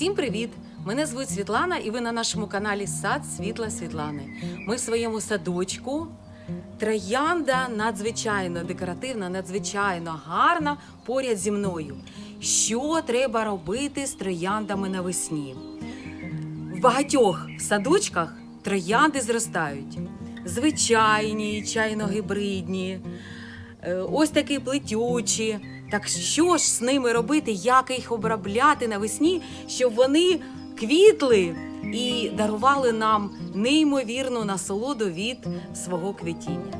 Всім привіт! Мене звуть Світлана, і ви на нашому каналі Сад Світла Світлани. Ми в своєму садочку. Троянда надзвичайно декоративна, надзвичайно гарна поряд зі мною. Що треба робити з трояндами навесні? В багатьох садочках троянди зростають. Звичайні, чайно-гібридні, ось такі плетючі. Так що ж з ними робити, як їх обробляти навесні, щоб вони квітли і дарували нам неймовірну насолоду від свого квітіння?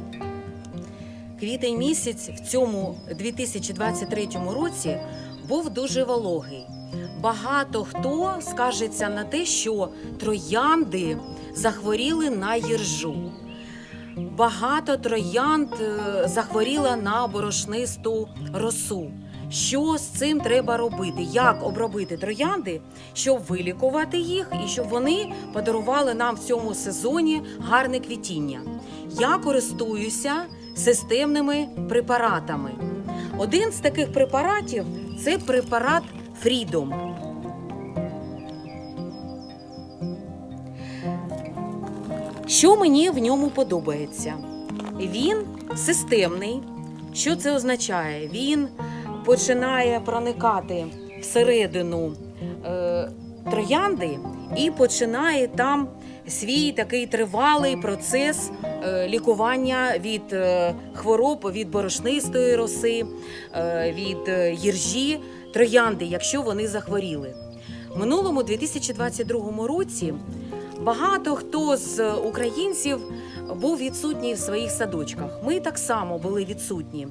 Квітень місяць в цьому 2023 році був дуже вологий. Багато хто скажеться на те, що троянди захворіли на їржу. Багато троянд е, захворіло на борошнисту росу. Що з цим треба робити? Як обробити троянди, щоб вилікувати їх і щоб вони подарували нам в цьому сезоні гарне квітіння? Я користуюся системними препаратами. Один з таких препаратів це препарат Freedom. Що мені в ньому подобається? Він системний. Що це означає? Він починає проникати всередину е, троянди і починає там свій такий тривалий процес е, лікування від е, хвороб, від борошнистої роси, е, від е, їржі троянди, якщо вони захворіли. Минулому 2022 році багато хто з українців був відсутній в своїх садочках. Ми так само були відсутні.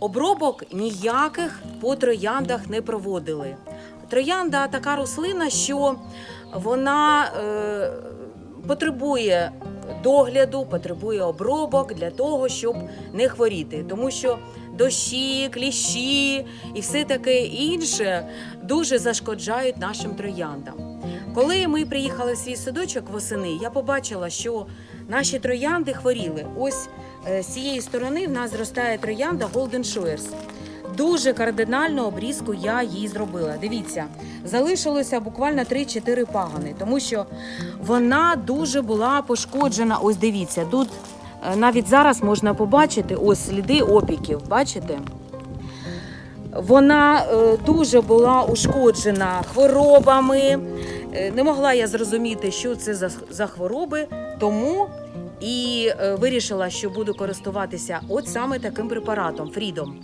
Обробок ніяких по трояндах не проводили. Троянда така рослина, що вона е, потребує догляду, потребує обробок для того, щоб не хворіти. Тому що дощі, кліщі і все таке інше дуже зашкоджають нашим трояндам. Коли ми приїхали в свій садочок восени, я побачила, що наші троянди хворіли. Ось е, з цієї сторони в нас зростає троянда Golden Showers. Дуже кардинальну обрізку я їй зробила. Дивіться, залишилося буквально 3-4 пагани, тому що вона дуже була пошкоджена. Ось дивіться, тут е, навіть зараз можна побачити ось сліди опіків. Бачите? Вона е, дуже була ушкоджена хворобами. Е, Не могла я зрозуміти, що це за, за хвороби, тому і е, вирішила, що буду користуватися от саме таким препаратом Фрідом.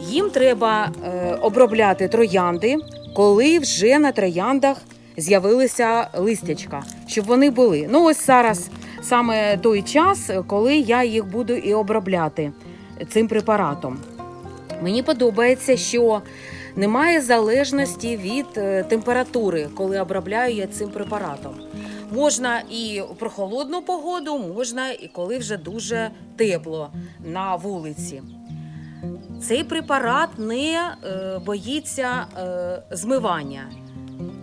Їм треба е, обробляти троянди, коли вже на трояндах з'явилися листячка, щоб вони були. Ну ось зараз саме той час, коли я їх буду і обробляти цим препаратом. Мені подобається, що немає залежності від е, температури, коли обробляю я цим препаратом. Можна і в прохолодну погоду, можна і коли вже дуже тепло на вулиці. Цей препарат не е, боїться е, змивання.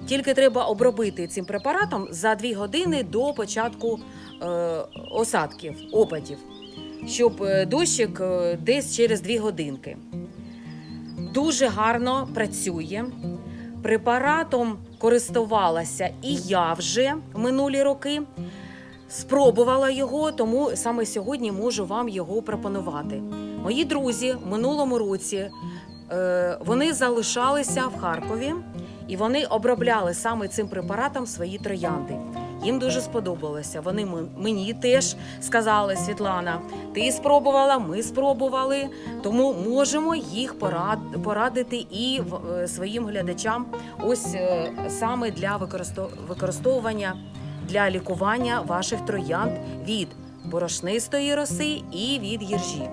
Тільки треба обробити цим препаратом за 2 години до початку осадків, опадів, щоб дощик десь через 2 годинки. Дуже гарно працює. Препаратом користувалася і я вже минулі роки. Спробувала його, тому саме сьогодні можу вам його пропонувати. Мої друзі в минулому році е, вони залишалися в Харкові і вони обробляли саме цим препаратом свої троянди. Їм дуже сподобалося. Вони мені теж сказали, Світлана, ти спробувала, ми спробували, тому можемо їх порад- порадити і е, своїм глядачам, ось е, саме для використо- використовування для лікування ваших троянд від борошнистої роси і від їржі.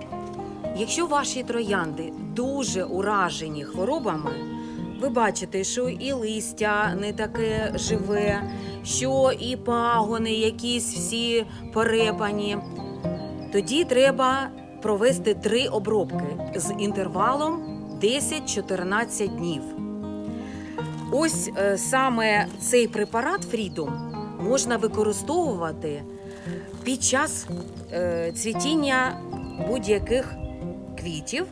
Якщо ваші троянди дуже уражені хворобами, ви бачите, що і листя не таке живе, що і пагони якісь всі порепані, тоді треба провести три обробки з інтервалом 10-14 днів. Ось е, саме цей препарат Freedom можна використовувати під час е, цвітіння будь-яких квітів,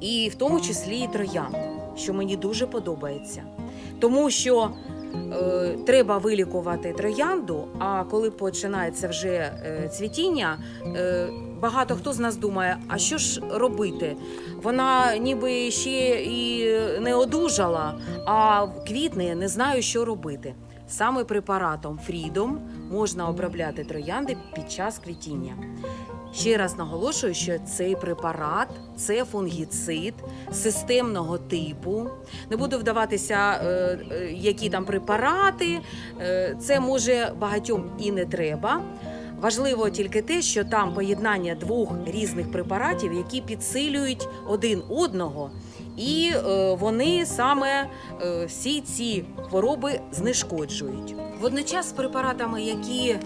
і в тому числі і троянд, що мені дуже подобається. тому що е, треба вилікувати троянду. А коли починається вже е, цвітіння, е, багато хто з нас думає, а що ж робити? Вона ніби ще і не одужала, а квітне, не знаю, що робити. Саме препаратом Фрідом можна обробляти троянди під час квітіння. Ще раз наголошую, що цей препарат це фунгіцид системного типу. Не буду вдаватися, е, е, які там препарати. Е, Це може багатьом і не треба. Важливо тільки те, що там поєднання двох різних препаратів, які підсилюють один одного, і вони саме всі ці хвороби знешкоджують. Водночас з препаратами, які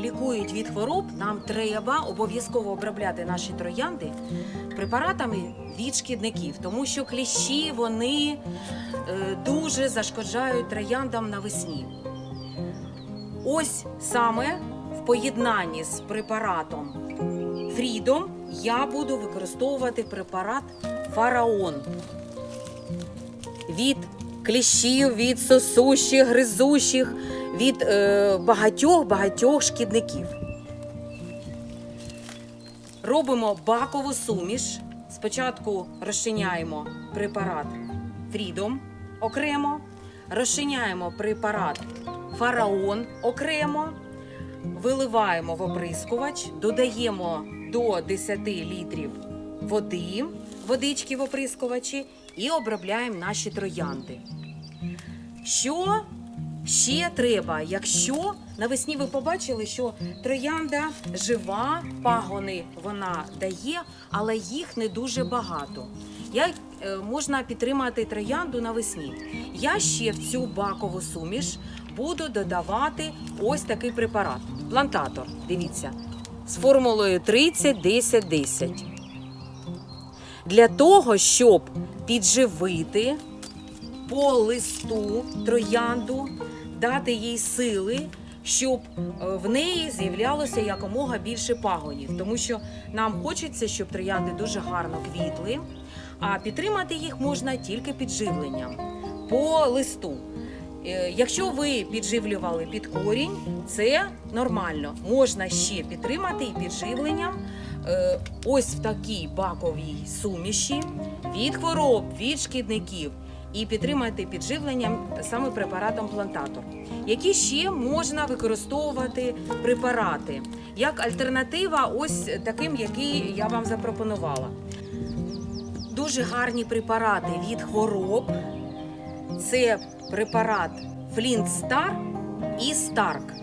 лікують від хвороб, нам треба обов'язково обробляти наші троянди препаратами від шкідників, тому що кліщі вони е, дуже зашкоджають трояндам навесні. Ось саме в поєднанні з препаратом Фрідом я буду використовувати препарат Фараон від кліщів, від сосущих, гризущих, від е, багатьох багатьох шкідників. Робимо бакову суміш. Спочатку розчиняємо препарат Фрідом окремо, розчиняємо препарат Фараон окремо, виливаємо в оприскувач, додаємо до 10 літрів води, водички в оприскувачі і обробляємо наші троянди. Що ще треба, якщо навесні ви побачили, що троянда жива, пагони вона дає, але їх не дуже багато. Як е, можна підтримати троянду навесні? Я ще в цю бакову суміш буду додавати ось такий препарат. Плантатор. Дивіться, з формулою 30 10 10 Для того, щоб підживити по листу троянду, дати їй сили, щоб е, в неї з'являлося якомога більше пагонів, тому що нам хочеться, щоб троянди дуже гарно квітли, а підтримати їх можна тільки підживленням по листу. Е, Якщо ви підживлювали під корінь, це нормально. Можна ще підтримати і підживленням. е, Ось в такій баковій суміші від хвороб, від шкідників і підтримати підживленням саме препаратом плантатор. Які ще можна використовувати препарати як альтернатива, ось таким, який я вам запропонувала. Дуже гарні препарати від хвороб. Це препарат Flint Star і Stark.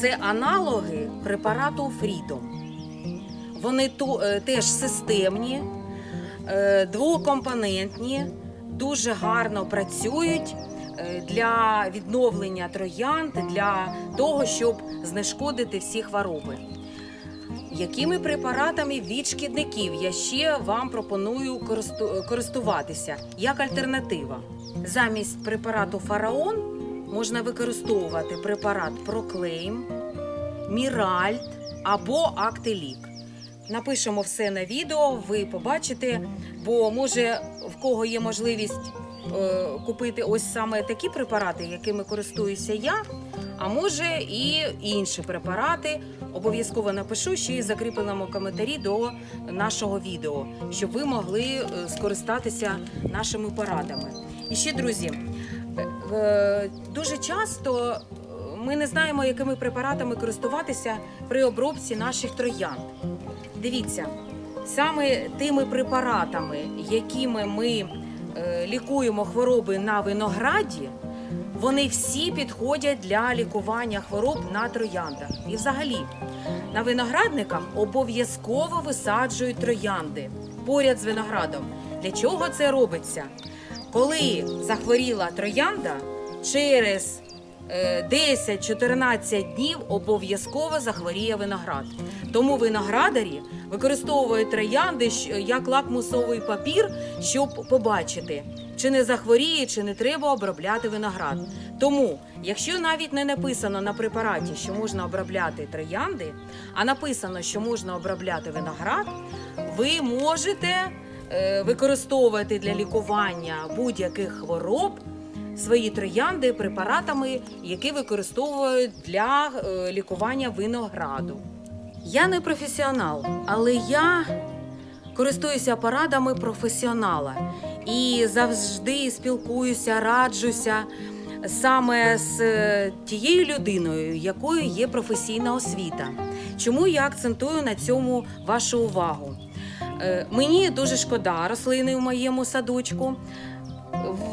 Це аналоги препарату Freedom. Вони е, теж системні, е, двокомпонентні, дуже гарно працюють е, для відновлення троянд, для того, щоб знешкодити всі хвороби. Якими препаратами від шкідників я ще вам пропоную користуватися як альтернатива? Замість препарату Фараон можна використовувати препарат Проклейм, Міральт або Актелік. Напишемо все на відео, ви побачите, бо може кого є можливість е, купити ось саме такі препарати, якими користуюся я, а може і інші препарати. Обов'язково напишу ще й в закріпленому коментарі до нашого відео, щоб ви могли е, скористатися нашими порадами. І ще, друзі, е, дуже часто е, ми не знаємо, якими препаратами користуватися при обробці наших троянд. Дивіться, саме тими препаратами, якими ми е, лікуємо хвороби на винограді, вони всі підходять для лікування хвороб на трояндах. І взагалі на виноградниках обов'язково висаджують троянди поряд з виноградом. Для чого це робиться? Коли захворіла троянда, через 10-14 днів обов'язково захворіє виноград. Тому виноградарі використовують троянди як лакмусовий папір, щоб побачити, чи не захворіє, чи не треба обробляти виноград. Тому, якщо навіть не написано на препараті, що можна обробляти троянди, а написано, що можна обробляти виноград, ви можете е, використовувати для лікування будь-яких хвороб свої троянди препаратами, які використовують для е, лікування винограду. Я не професіонал, але я користуюся порадами професіонала і завжди спілкуюся, раджуся саме з е, тією людиною, якою є професійна освіта. Чому я акцентую на цьому вашу увагу? Е, Мені дуже шкода рослини в моєму садочку.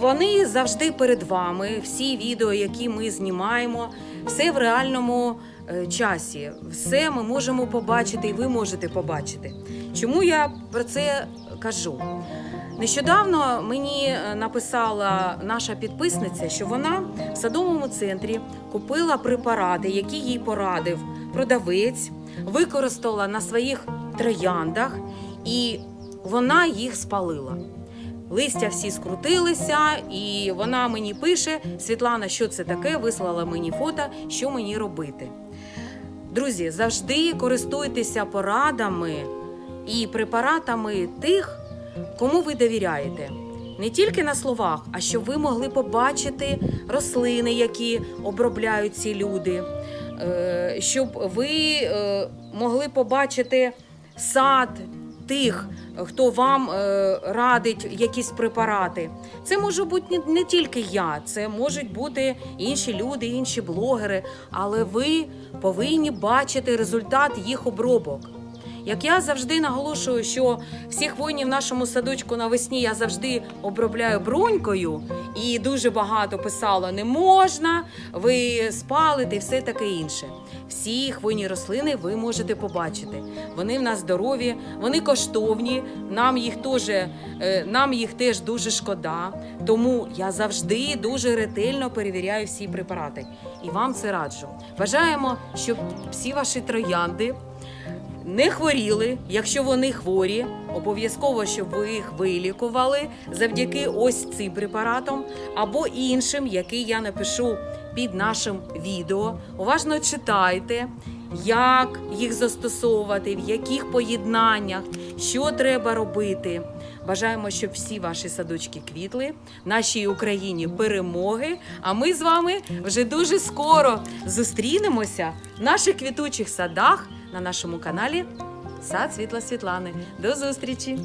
Вони завжди перед вами. Всі відео, які ми знімаємо, все в реальному е, часі. Все ми можемо побачити, і ви можете побачити. Чому я про це кажу? Нещодавно мені е, написала наша підписниця, що вона в садовому центрі купила препарати, які їй порадив продавець, використала на своїх трояндах, і вона їх спалила. Листя всі скрутилися, і вона мені пише: Світлана, що це таке? Вислала мені фото, що мені робити. Друзі, завжди користуйтеся порадами і препаратами тих, кому ви довіряєте. Не тільки на словах, а щоб ви могли побачити рослини, які обробляють ці люди, Е, щоб ви е, могли побачити сад тих, хто вам е, радить якісь препарати. Це може бути не, не тільки я, це можуть бути інші люди, інші блогери, але ви повинні бачити результат їх обробок. Як я завжди наголошую, що всіх воїнів в нашому садочку навесні я завжди обробляю бронькою, і дуже багато писало не можна, ви спалите і все таке інше. Всі хвойні рослини ви можете побачити. Вони в нас здорові, вони коштовні. Нам їх теж е, нам їх теж дуже шкода. Тому я завжди дуже ретельно перевіряю всі препарати. І вам це раджу. Бажаємо, щоб всі ваші троянди не хворіли. Якщо вони хворі, обов'язково, щоб ви їх вилікували завдяки ось цим препаратам або іншим, які я напишу під нашим відео. Уважно читайте, як їх застосовувати, в яких поєднаннях, що треба робити. Бажаємо, щоб всі ваші садочки квітли, нашій Україні перемоги. А ми з вами вже дуже скоро зустрінемося в наших квітучих садах на нашому каналі Сад Світла Світлани. До зустрічі!